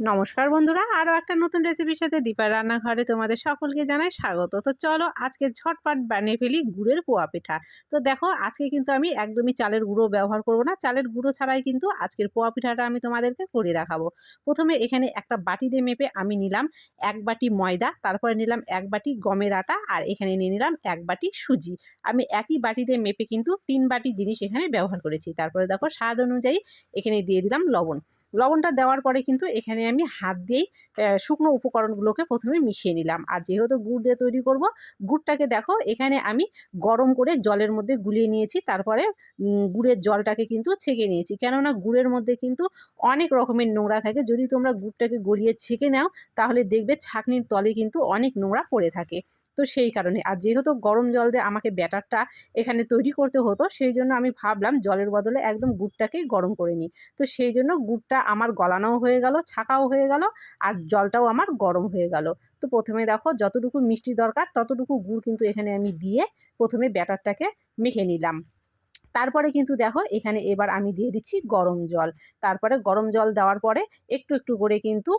নমস্কার বন্ধুরা, আরও একটা নতুন রেসিপির সাথে দীপার রান্নাঘরে তোমাদের সকলকে জানাই স্বাগত। তো চলো আজকে ঝটপট বানিয়ে ফেলি গুড়ের পোয়া পিঠা। তো দেখো, আজকে কিন্তু আমি একদমই চালের গুঁড়ো ব্যবহার করব না। চালের গুঁড়ো ছাড়াই কিন্তু আজকের পোয়া পিঠাটা আমি তোমাদেরকে করে দেখাবো। প্রথমে এখানে একটা বাটি দিয়ে মেপে আমি নিলাম এক বাটি ময়দা, তারপরে নিলাম এক বাটি গমের আটা, আর এখানে নিয়ে নিলাম এক বাটি সুজি। আমি একই বাটিতে মেপে কিন্তু তিন বাটি জিনিস এখানে ব্যবহার করেছি। তারপরে দেখো স্বাদ অনুযায়ী এখানে দিয়ে দিলাম লবণ। লবণটা দেওয়ার পরে কিন্তু এখানে আমি হাত দিয়েই শুকনো উপকরণগুলোকে প্রথমে মিশিয়ে নিলাম। আর যেহেতু গুড় দিয়ে তৈরি করব, গুড়টাকে দেখো, এখানে আমি গরম করে জলের মধ্যে গুলিয়ে নিয়েছি। তারপরে গুড়ের জলটাকে কিন্তু ছেঁকে নিয়েছি। কেননা গুড়ের মধ্যে কিন্তু অনেক রকমের নোংরা থাকে। যদি তোমরা গুড়টাকে গলিয়ে ছেঁকে নাও, তাহলে দেখবে ছাকনির তলে কিন্তু অনেক নোংরা পড়ে থাকে। তো সেই কারণে, আর যেহেতু গরম জল দিয়ে আমাকে ব্যাটারটা এখানে তৈরি করতে হতো, সেই জন্য আমি ভাবলাম জলের বদলে একদম গুড়টাকেই গরম করে নিই। তো সেই জন্য গুড়টা আমার গলানোও হয়ে গেল ছাকাও হয়ে গেল আর জলটাও আমার গরম হয়ে গেল। তো প্রথমে দেখো যতটুকু মিষ্টি দরকার ততটুকু গুড় কিন্তু এখানে আমি দিয়ে প্রথমে ব্যাটারটাকে মেখে নিলাম। তারপরে কিন্তু দেখো এখানে এবার আমি দিয়ে দিচ্ছি গরম জল। তারপরে গরম জল দেওয়ার পরে একটু একটু করে কিন্তু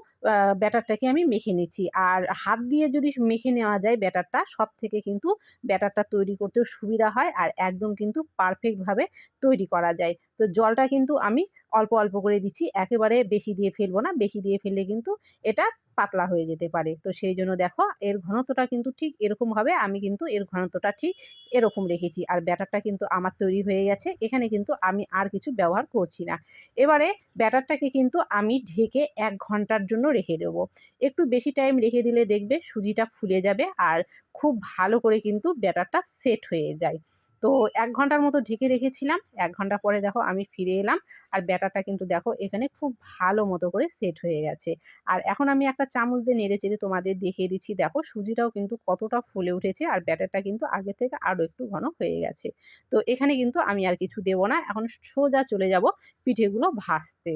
ব্যাটারটাকে আমি মেখে নিচ্ছি। আর হাত দিয়ে যদি মেখে নেওয়া যায় ব্যাটারটা সব থেকে কিন্তু ব্যাটারটা তৈরি করতেও সুবিধা হয় আর একদম কিন্তু পারফেক্টভাবে তৈরি করা যায়। তো জলটা কিন্তু আমি অল্প অল্প করে দিচ্ছি। একেবারে বেশি দিয়ে ফেলব না। বেশি দিয়ে ফেললে কিন্তু এটা পাতলা হয়ে যেতে পারে। তো সেই জন্য দেখো, এর ঘনত্বটা কিন্তু ঠিক এরকম হবে। আমি কিন্তু এর ঘনত্বটা ঠিক এরকম রেখেছি। আর ব্যাটারটা কিন্তু আমার তৈরি হয়ে গেছে। এখানে কিন্তু আমি আর কিছু ব্যবহার করছি না। এবারে ব্যাটারটাকে কিন্তু আমি ঢেকে এক ঘণ্টার জন্য রেখে দেবো। একটু বেশি টাইম রেখে দিলে দেখবে সুজিটা ফুলে যাবে। আর খুব ভালো করে কিন্তু ব্যাটারটা সেট হয়ে যায়। তো এক ঘণ্টার মতো ঢেকে রেখেছিলাম। এক ঘণ্টা পরে দেখো আমি ফিরে এলাম আর ব্যাটারটা কিন্তু দেখো এখানে খুব ভালো মতো করে সেট হয়ে গেছে। আর এখন আমি একটা চামচ দিয়ে নেড়ে চেড়ে তোমাদের দেখিয়ে দিচ্ছি। দেখো সুজিটাও কিন্তু কতটা ফুলে উঠেছে আর ব্যাটারটা কিন্তু আগে থেকে আরও একটু ঘন হয়ে গেছে। তো এখানে কিন্তু আমি আর কিছু দেবো না। এখন সোজা চলে যাব পিঠেগুলো ভাজতে।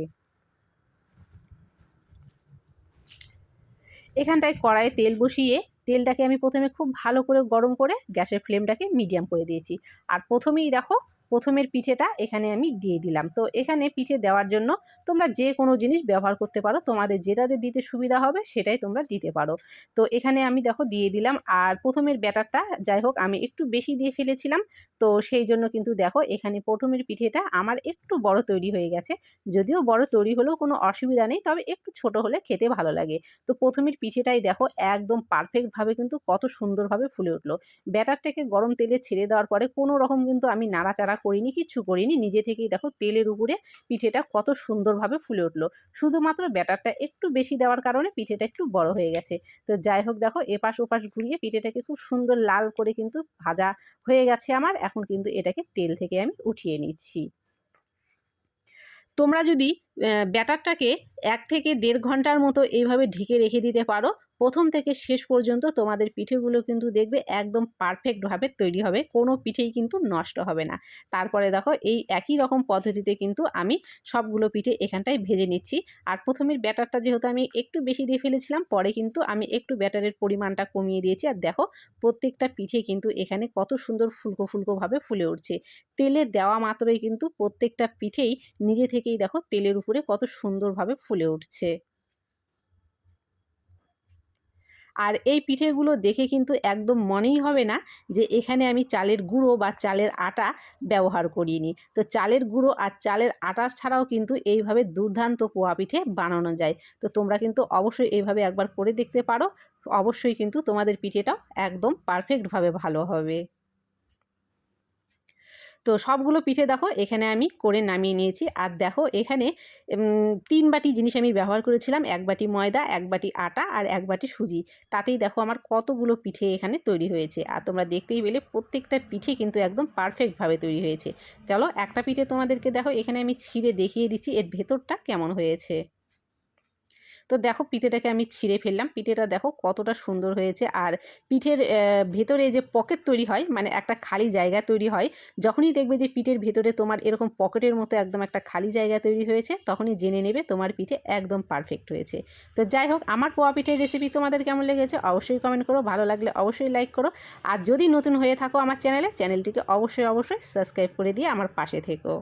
এখানটায় কড়াইয়ে তেল বসিয়ে তেলটাকে আমি প্রথমে খুব ভালো করে গরম করে গ্যাসের ফ্লেমটাকে মিডিয়াম করে দিয়েছি। আর প্রথমেই দেখো প্রথমের পিঠেটা এখানে আমি দিয়ে দিলাম। তো এখানে পিঠে দেওয়ার জন্য তোমরা যে কোনো জিনিস ব্যবহার করতে পারো। তোমাদের যেটাতে দিতে সুবিধা হবে সেটাই তোমরা দিতে পারো। তো এখানে আমি দেখো দিয়ে দিলাম। আর প্রথমের ব্যাটারটা যাই হোক আমি একটু বেশি দিয়ে ফেলেছিলাম। তো সেই জন্য কিন্তু দেখো এখানে প্রথমের পিঠেটা আমার একটু বড় তৈরি হয়ে গেছে। যদিও বড় তৈরি হলেও কোনো অসুবিধা নেই, তবে একটু ছোট হলে খেতে ভালো লাগে। তো প্রথমের পিঠেটাই দেখো একদম পারফেক্টভাবে কিন্তু কত সুন্দরভাবে ফুলে উঠল। ব্যাটারটাকে গরম তেলে ছেড়ে দেওয়ার পরে কোনো রকম কিন্তু আমি নাড়াচাড়া করিনি কিছু করিনি। নিজে থেকেই দেখো তেলের উপরে পিঠেটা কত সুন্দরভাবে ফুলে উঠল। শুধুমাত্র ব্যাটারটা একটু বেশি দেওয়ার কারণে পিঠেটা একটু বড় হয়ে গেছে। তো যাই হোক দেখো, এপাশ ওপাশ ঘুরিয়ে পিঠেটাকে খুব সুন্দর লাল করে কিন্তু ভাজা হয়ে গেছে আমার। এখন কিন্তু এটাকে তেল থেকে আমি উঠিয়ে নিচ্ছি। তোমরা যদি ব্যাটারটাকে এক থেকে দেড় ঘণ্টার মতো এইভাবে ঢেকে রেখে দিতে পারো। প্রথম থেকে শেষ পর্যন্ত তোমাদের পিঠেগুলো কিন্তু দেখবে একদম পারফেক্টভাবে তৈরি হবে। কোনো পিঠেই কিন্তু নষ্ট হবে না। তারপরে দেখো, এই একই রকম পদ্ধতিতে কিন্তু আমি সবগুলো পিঠে এখানটায় ভেজে নিচ্ছি। আর প্রথমের ব্যাটারটা যেহেতু আমি একটু বেশি দিয়ে ফেলেছিলাম, পরে কিন্তু আমি একটু ব্যাটারের পরিমাণটা কমিয়ে দিয়েছি। আর দেখো, প্রত্যেকটা পিঠে কিন্তু এখানে কত সুন্দর ফুলকো ফুলকোভাবে ফুলে উঠছে। তেলে দেওয়া মাত্রই কিন্তু প্রত্যেকটা পিঠেই নিজে থেকেই দেখো তেলের উপরে কত সুন্দরভাবে ফুলে উঠছে। আর এই পিঠেগুলো দেখে কিন্তু একদম মনেই হবে না যে এখানে আমি চালের গুঁড়ো বা চালের আটা ব্যবহার করিনি। তো চালের গুঁড়ো আর চালের আটা ছাড়াও কিন্তু এইভাবে দুর্দান্ত পোয়া পিঠে বানানো যায়। তো তোমরা কিন্তু অবশ্যই এইভাবে একবার করে দেখতে পারো। অবশ্যই কিন্তু তোমাদের পিঠেটাও একদম পারফেক্টভাবে ভালো হবে। তো সবগুলো পিঠে দেখো, এখানে আমি করে নামিয়ে নিয়েছি। আর দেখো, এখানে তিন বাটি জিনিস আমি ব্যবহার করেছিলাম। এক বাটি ময়দা, এক বাটি আটা আর এক বাটি সুজি। তাতেই দেখো আমার কতগুলো পিঠে এখানে তৈরি হয়েছে। আর তোমরা দেখতেই পেলে প্রত্যেকটা পিঠে কিন্তু একদম পারফেক্টভাবে তৈরি হয়েছে। চলো, একটা পিঠে তোমাদেরকে দেখো, এখানে আমি ছিঁড়ে দেখিয়ে দিচ্ছি। এর ভেতরটা কেমন হয়েছে? তো দেখো পিঠেটাকে আমি ছিঁড়ে ফেললাম। পিঠেটা দেখো কতটা সুন্দর হয়েছে। আর পিঠের ভেতরে যে পকেট তৈরি হয় মানে একটা খালি জায়গা তৈরি হয়, যখনই দেখবে যে পিঠের ভেতরে তোমার এরকম পকেটের মতো একদম একটা খালি জায়গা তৈরি হয়েছে, তখনই জেনে নেবে তোমার পিঠে একদম পারফেক্ট হয়েছে। তো যাই হোক, আমার পোয়া পিঠের রেসিপি তোমাদের কেমন লেগেছে অবশ্যই কমেন্ট করো, ভালো লাগলে অবশ্যই লাইক করো। আর যদি নতুন হয়ে থাকো আমার চ্যানেলে চ্যানেলটিকে অবশ্যই অবশ্যই সাবস্ক্রাইব করে দিয়ে আমার পাশে থেকো।